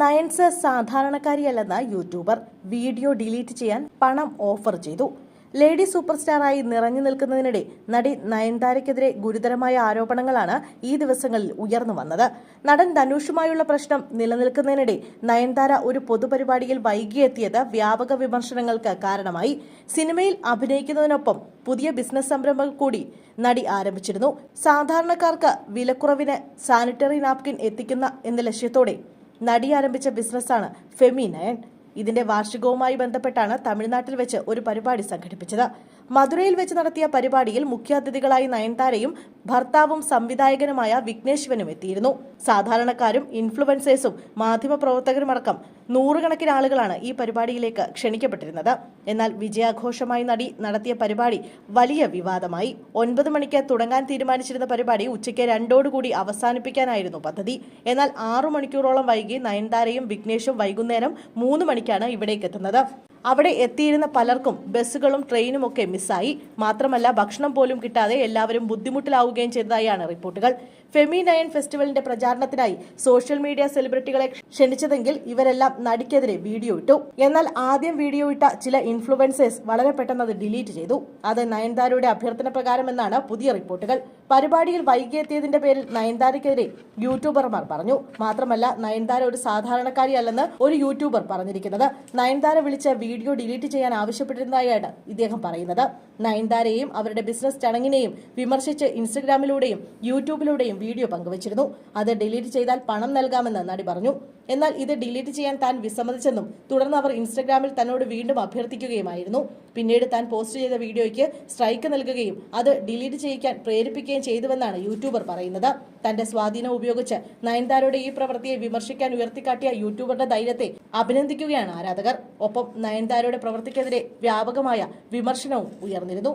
നയൻസ് സാധാരണക്കാരിയല്ലെന്ന YouTuber video delete ചെയ്യാൻ പണം ഓഫർ ചെയ്തു. ലേഡി സൂപ്പർ സ്റ്റാറായി നിറഞ്ഞു നിൽക്കുന്നതിനിടെ നടി നയൻതാരയ്ക്കെതിരെ ഗുരുതരമായ ആരോപണങ്ങളാണ് ഈ ദിവസങ്ങളിൽ ഉയർന്നു വന്നത്. നടൻ ധനുഷുമായുള്ള പ്രശ്നം നിലനിൽക്കുന്നതിനിടെ നയൻതാര ഒരു പൊതുപരിപാടിയിൽ വൈകിയെത്തിയത് വ്യാപക വിമർശനങ്ങൾക്ക് കാരണമായി. സിനിമയിൽ അഭിനയിക്കുന്നതിനൊപ്പം പുതിയ ബിസിനസ് സംരംഭം കൂടി നടി ആരംഭിച്ചിരുന്നു. സാധാരണക്കാർക്ക് വിലക്കുറവിന് സാനിറ്ററി നാപ്കിൻ എത്തിക്കുന്ന എന്ന ലക്ഷ്യത്തോടെ നടി ആരംഭിച്ച ബിസിനസ്സാണ് ഫെമി നയൻ ഇതിന്റെ വാർഷികവുമായി ബന്ധപ്പെട്ടാണ് തമിഴ്നാട്ടിൽ വെച്ച് ഒരു പരിപാടി സംഘടിപ്പിച്ചത്. മധുരയിൽ വെച്ച് നടത്തിയ പരിപാടിയിൽ മുഖ്യാതിഥികളായി നയൻതാരയും ഭർത്താവും സംവിധായകനുമായ വിഘ്നേശ്വനും എത്തിയിരുന്നു. സാധാരണക്കാരും ഇൻഫ്ലുവൻസേഴ്സും മാധ്യമപ്രവർത്തകരുമടക്കം നൂറുകണക്കിന് ആളുകളാണ് ഈ പരിപാടിയിലേക്ക് ക്ഷണിക്കപ്പെട്ടിരുന്നത്. എന്നാൽ വിജയാഘോഷമായി നടി നടത്തിയ പരിപാടി വലിയ വിവാദമായി. ഒൻപത് മണിക്ക് തുടങ്ങാൻ തീരുമാനിച്ചിരുന്ന പരിപാടി ഉച്ചയ്ക്ക് രണ്ടോടുകൂടി അവസാനിപ്പിക്കാനായിരുന്നു പദ്ധതി. എന്നാൽ ആറു മണിക്കൂറോളം വൈകി നയൻതാരയും വിഘ്നേഷും വൈകുന്നേരം മൂന്ന് മണിക്കാണ് ഇവിടേക്ക് എത്തുന്നത് അവിടെ എത്തിയിരുന്ന പലർക്കും ബസ്സുകളും ട്രെയിനും ഒക്കെ മിസ്സായി മാത്രമല്ല ഭക്ഷണം പോലും കിട്ടാതെ എല്ലാവരും ബുദ്ധിമുട്ടിലാവുകയും ചെയ്തതായാണ് റിപ്പോർട്ടുകൾ. ഫെമി നയൻ ഫെസ്റ്റിവലിന്റെ പ്രചാരണത്തിനായി സോഷ്യൽ മീഡിയ സെലിബ്രിറ്റികളെ ക്ഷണിച്ചതെങ്കിൽ ഇവരെല്ലാം നടിക്കെതിരെ വീഡിയോ ഇട്ടു. എന്നാൽ ആദ്യം വീഡിയോ ഇട്ട ചില ഇൻഫ്ലുവൻസേഴ്സ് വളരെ പെട്ടെന്ന് അത് ഡിലീറ്റ് ചെയ്തു. അത് നയൻതാരയുടെ അഭ്യർത്ഥന പ്രകാരമെന്നാണ് പുതിയ റിപ്പോർട്ടുകൾ. പരിപാടിയിൽ വൈകിയെത്തിയതിന്റെ പേരിൽ നയൻതാരയ്ക്കെതിരെ യൂട്യൂബർമാർ പറഞ്ഞു. മാത്രമല്ല നയൻതാര ഒരു സാധാരണക്കാരിയല്ലെന്ന് ഒരു യൂട്യൂബർ പറഞ്ഞിരിക്കുന്നത്. നയൻതാര വിളിച്ച വീഡിയോ ഡിലീറ്റ് ചെയ്യാൻ ആവശ്യപ്പെട്ടിരുന്നതായാണ് ഇദ്ദേഹം പറയുന്നത്. നയൻതാരയെയും അവരുടെ ബിസിനസ് ചടങ്ങിനെയും വിമർശിച്ച് ഇൻസ്റ്റഗ്രാമിലൂടെയും യൂട്യൂബിലൂടെയും വീഡിയോ പങ്കുവച്ചിരുന്നു. അത് ഡിലീറ്റ് ചെയ്താൽ പണം നൽകാമെന്ന് നടി പറഞ്ഞു. എന്നാൽ ഇത് ഡിലീറ്റ് ചെയ്യാൻ താൻ വിസമ്മതിച്ചെന്നും തുടർന്ന് അവർ ഇൻസ്റ്റഗ്രാമിൽ തന്നോട് വീണ്ടും അഭ്യർത്ഥിക്കുകയുമായിരുന്നു. പിന്നീട് താൻ പോസ്റ്റ് ചെയ്ത വീഡിയോയ്ക്ക് സ്ട്രൈക്ക് നൽകുകയും അത് ഡിലീറ്റ് ചെയ്യിക്കാൻ പ്രേരിപ്പിക്കുകയും ചെയ്തുവെന്നാണ് യൂട്യൂബർ പറയുന്നത്. തന്റെ സ്വാധീനം ഉപയോഗിച്ച് നയൻതാരയുടെ ഈ പ്രവൃത്തിയെ വിമർശിക്കാൻ ഉയർത്തിക്കാട്ടിയ യൂട്യൂബറുടെ ധൈര്യത്തെ അഭിനന്ദിക്കുകയാണ് ആരാധകർ. ഒപ്പം നയൻതാരയുടെ പ്രവൃത്തിക്കെതിരെ വ്യാപകമായ വിമർശനവും ഉയർന്നിരുന്നു